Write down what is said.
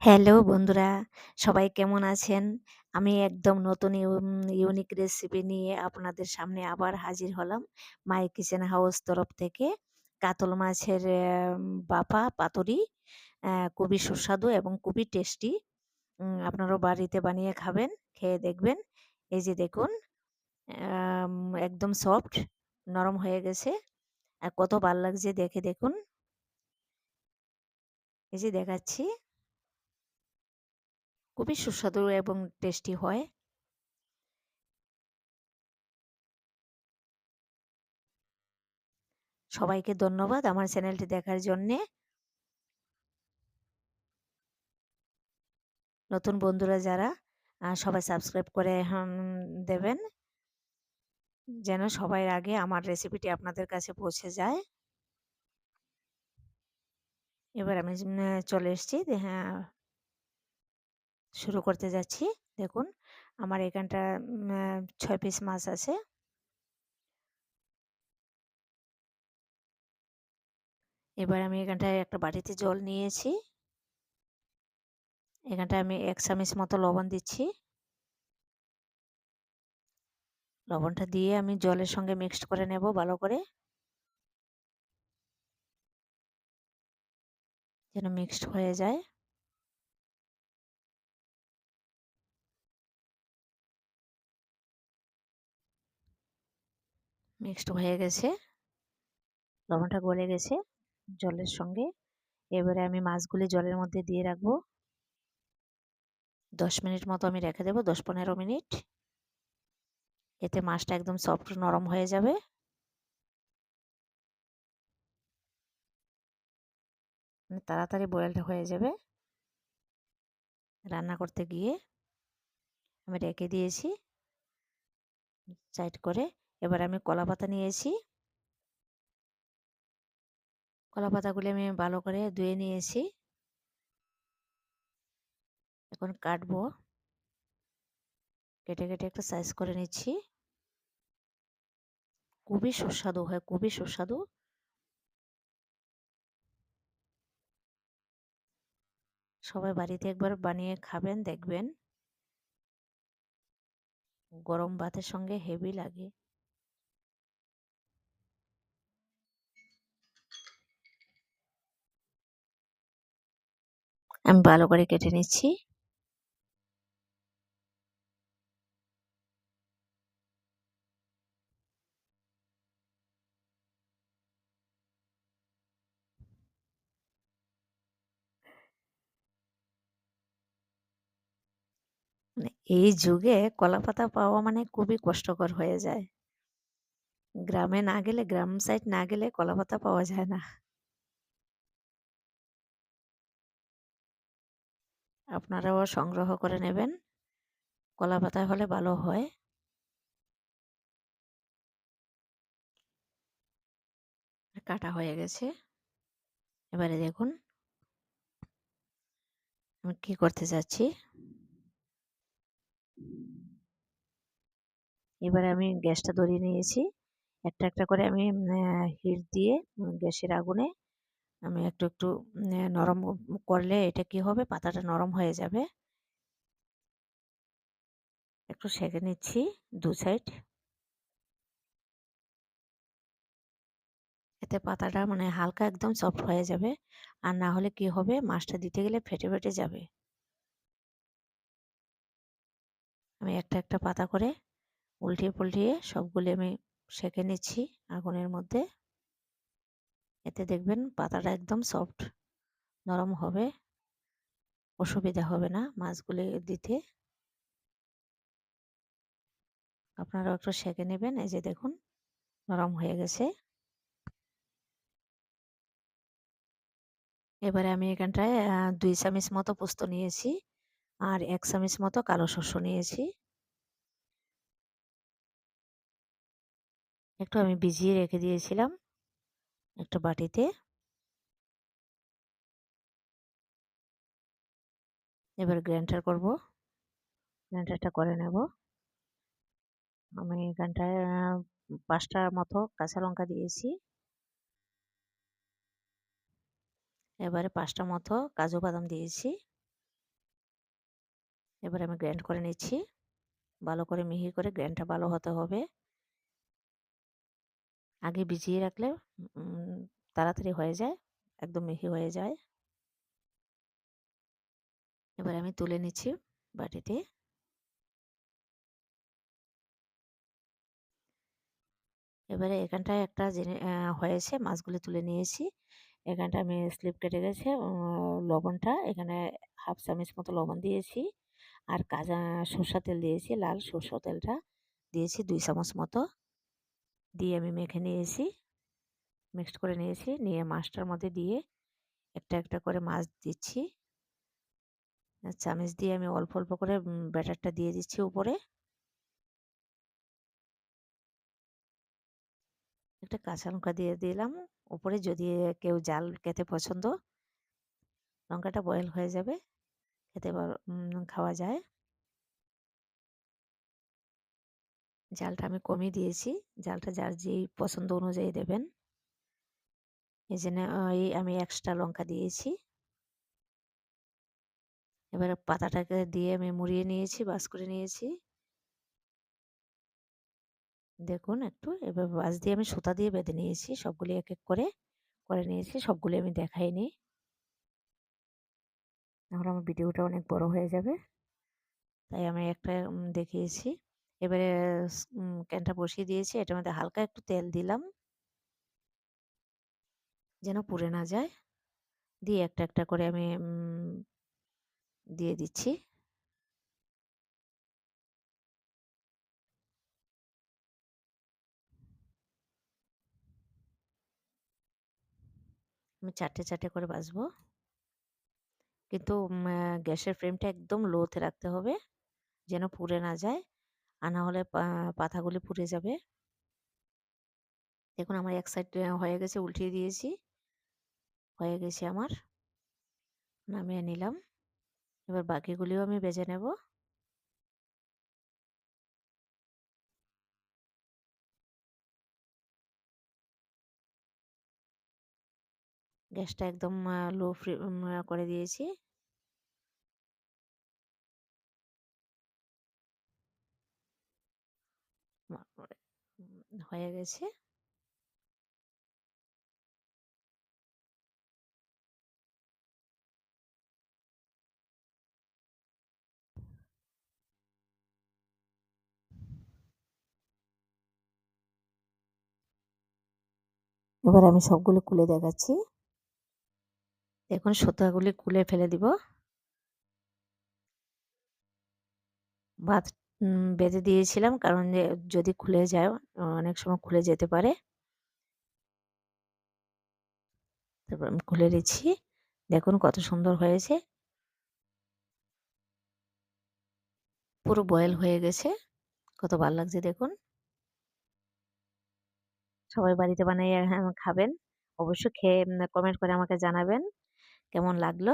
Hello বন্ধুরা, সবাই কেমন আছেন? আমি একদম নতুন ইউ ইউনিক রেসিপি নিয়ে আপনাদের সামনে আবার হাজির হলাম। মাই কিচেন হাউস তরফ থেকে কাতল মাছের বাফা পাতুরি খুবই সুস্বাদু এবং খুবই টেস্টি। আপনারাও বাড়িতে বানিয়ে খাবেন, খেয়ে দেখবেন। এই যে দেখুন একদম সফট, নরম হয়ে গেছে। আর কত ভালো লাগছে দেখে দেখুন। এই যে দেখাচ্ছি। খুবই সুস্বাদু এবং টেস্টি হয়। সবাইকে ধন্যবাদ আমার চ্যানেলটি দেখার জন্যে। নতুন বন্ধুরা যারা সবাই সাবস্ক্রাইব করে দেবেন। যেন সবার আগে আমার রেসিপিটি আপনাদের কাছে পৌঁছে যায়। এবার আমি চলে এসেছি হ্যাঁ শুরু করতে যাচ্ছি। দেখুন, আমার এখানটা ছয় পিস মাছ আছে। এবার আমি এখানটায় একটা বাটিতে জল নিয়েছি। এখানটায় আমি ১ চামচ মতো লবণ দিচ্ছি। লবণটা দিয়ে আমি জলের সঙ্গে মিক্সড করে নেব ভালো করে। যেন মিক্সড হয়ে যায়। মিক্সড হয়ে গেছে। লবণটা গলে গেছে জলের সঙ্গে। এবারে আমি মাছগুলি জলের মধ্যে দিয়ে রাখব। ১০ মিনিট মতো আমি রেখে দেব, দশ পনেরো মিনিট। এতে মাছটা একদম সফট নরম হয়ে যাবে। তাড়াতাড়ি বয়েলড হয়ে যাবে। রান্না করতে গিয়ে আমি রেখে দিয়েছি। সাইড করে এবার আমি কলাপাতা নিয়েছি। কলাপাতাগুলি আমি ভালো করে ধুয়ে নিয়েছি। এখন কাটবো। কেটে, কেটে একটু সাইজ করে নিচ্ছি। খুবই সুস্বাদু হয়, খুবই সুস্বাদু। সবাই বাড়িতে একবার বানিয়ে খাবেন দেখবেন। গরম ভাতের সঙ্গে হেভি লাগে। আমি ভালো করে কেটে নিচ্ছি। মানে এই যুগে কলা পাতা পাওয়া মানে খুবই কষ্টকর হয়ে যায়। গ্রামে না গেলে, গ্রাম সাইড না গেলে কলা পাতা পাওয়া যায় না। আপনারাও সংগ্রহ করে নেবেন। কলাপাতা হলে ভালো হয়। কাটা হয়ে গেছে। এবারে দেখুন আমি কি করতে যাচ্ছি। এবারে আমি গ্যাসটা ধরিয়ে নিয়েছি। একটা, একটা করে আমি হিট দিয়ে গ্যাসের আগুনে আমি একটু, একটু নরম করলে এটা কি হবে পাতাটা নরম হয়ে যাবে। একটু সেঁকে নিচ্ছি দু সাইড। এতে পাতাটা মানে হালকা একদম সফট হয়ে যাবে। আর না হলে কি হবে মাছটা দিতে গেলে ফেটে, ফেটে যাবে। আমি একটা, একটা পাতা করে উল্টিয়ে পুল্টিয়ে সবগুলি আমি সেঁকে নিচ্ছি আগুনের মধ্যে। এতে দেখবেন পাতাটা একদম সফট নরম হবে। অসুবিধা হবে না মাছগুলি দিতে। আপনারাও একটু সেঁকে নেবেন। এই যে দেখুন নরম হয়ে গেছে। এবারে আমি এখানটায় দুই ২ চামচ মতো পোস্ত নিয়েছি। আর ১ চামচ মতো কালো শস্য নিয়েছি। একটু আমি ভিজিয়ে রেখে দিয়েছিলাম একটা বাটিতে। এবার গ্রাইন্ডার করব। গ্রাইন্ডারটা করে নেব। আমি এখানটায় আ ৫ টার মতো কাঁচা লঙ্কা দিয়েছি। এবারে পাঁচটা মতো কাজু বাদাম দিয়েছি। এবার আমি গ্র্যান্ড করে নিচ্ছি ভালো করে মিহি করে গ্র্যান্ডটা ভালো হতে হবে আগে ভিজিয়ে রাখলে তাড়াতাড়ি হয়ে যায়, একদম মিহি হয়ে যায়। এবার আমি তুলে নিচ্ছি বাটিতে। এবারে এখানটায় একটা হয়েছে, মাছগুলি তুলে নিয়েছি। এখানটা আমি স্লিপ কেটে গেছে লবণটা, এখানে হাফ চামচ মতো লবণ দিয়েছি। আর কাঁচা সর্ষা তেল দিয়েছি, লাল সর্ষা তেলটা দিয়েছি দুই চামচ মতো। দিয়ে আমি মেখে নিয়েছি। মিক্সড করে নিয়েছি। নিয়ে মাছটার মধ্যে দিয়ে একটা একটা করে মাছ দিচ্ছি। চামচ দিয়ে আমি অল্প অল্প করে ব্যাটারটা দিয়ে দিচ্ছি উপরে। একটা কাঁচা লঙ্কা দিয়ে দিলাম। উপরে যদি কেউ জাল খেতে পছন্দ, লঙ্কাটা বয়েল হয়ে যাবে, খেতে খাওয়া যায়। জালটা আমি কমিয়ে দিয়েছি। জালটা যার যেই পছন্দ অনুযায়ী দেবেন। এই জন্য আমি এক্সট্রা লঙ্কা দিয়েছি। এবার পাতাটাকে দিয়ে আমি মুড়িয়ে নিয়েছি, বাস করে নিয়েছি। দেখুন একটু, এবার বাস দিয়ে আমি সুতা দিয়ে বেঁধে নিয়েছি, সবগুলি এক এক করে করে নিয়েছি, সবগুলি আমি দেখাইনি। তাহলে আমার ভিডিওটা অনেক বড় হয়ে যাবে। তাই আমি একটা দেখিয়েছি। এবারে ক্যানটা বসিয়ে দিয়েছি। এটার মধ্যে হালকা একটু তেল দিলাম। যেন পুড়ে না যায়। দিয়ে একটা একটা করে আমি দিয়ে দিচ্ছি। আমি চারটে চারটে করে বাজবো। কিন্তু গ্যাসের ফ্লেমটা একদম লোতে রাখতে হবে। যেন পুড়ে না যায়। আর না হলে পাতাগুলি পুড়ে যাবে। দেখুন আমার এক সাইড হয়ে গেছে, উল্টিয়ে দিয়েছি। হয়ে গেছে আমার। নামিয়ে নিলাম। এবার বাকিগুলিও আমি বেজে নেব। গ্যাসটা একদম লো ফ্রি করে দিয়েছি। হয়ে গেছে। এবার আমি সবগুলো কুলে দেখাচ্ছি। দেখুন সুতাগুলি কুলে ফেলে দিব। ভাত বেঁধে দিয়েছিলাম। কারণ যদি খুলে যায় অনেক সময় খুলে যেতে পারে। তারপর আমি খুলে দিচ্ছি। দেখুন কত সুন্দর হয়েছে। পুরো বয়েল হয়ে গেছে। কত ভালো লাগছে দেখুন। সবাই বাড়িতে বানিয়ে হ্যাঁ, খাবেন। অবশ্যই খেয়ে কমেন্ট করে আমাকে জানাবেন। কেমন লাগল?